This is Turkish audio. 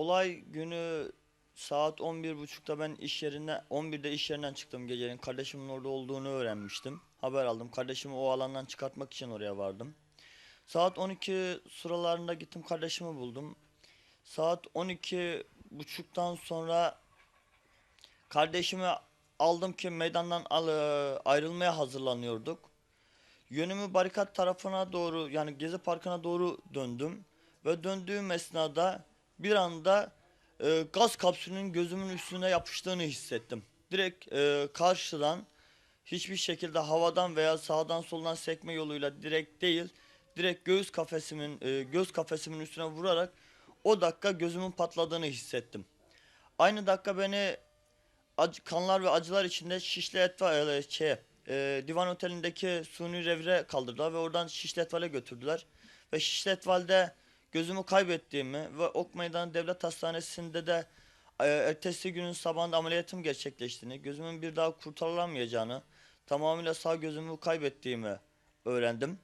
olay günü saat 11.30'da ben iş yerine 11'de iş yerinden çıktım gecenin. Kardeşimin orada olduğunu öğrenmiştim. Haber aldım. Kardeşimi o alandan çıkartmak için oraya vardım. Saat 12 sıralarında gittim kardeşimi buldum. Saat 12 buçuktan sonra kardeşimi aldım ki meydandan al, ayrılmaya hazırlanıyorduk. Yönümü barikat tarafına doğru yani Gezi Parkı'na doğru döndüm. Ve döndüğüm esnada bir anda e, gaz kapsülünün gözümün üstüne yapıştığını hissettim. Direkt e, karşıdan hiçbir şekilde havadan veya sağdan soldan sekme yoluyla direkt değil direkt göğüs kafesimin e, göz kafesimin üstüne vurarak o dakika gözümün patladığını hissettim. Aynı dakika beni acı, kanlar ve acılar içinde Şişli Etval şey, e, Divan Oteli'ndeki suni revire kaldırdılar ve oradan Şişli Etval'e götürdüler. Ve Şişli Etval'de gözümü kaybettiğimi ve Ok Meydanı Devlet Hastanesi'nde de e, ertesi günün sabahında ameliyatım gerçekleştiğini, gözümün bir daha kurtarılamayacağını, tamamıyla sağ gözümü kaybettiğimi öğrendim.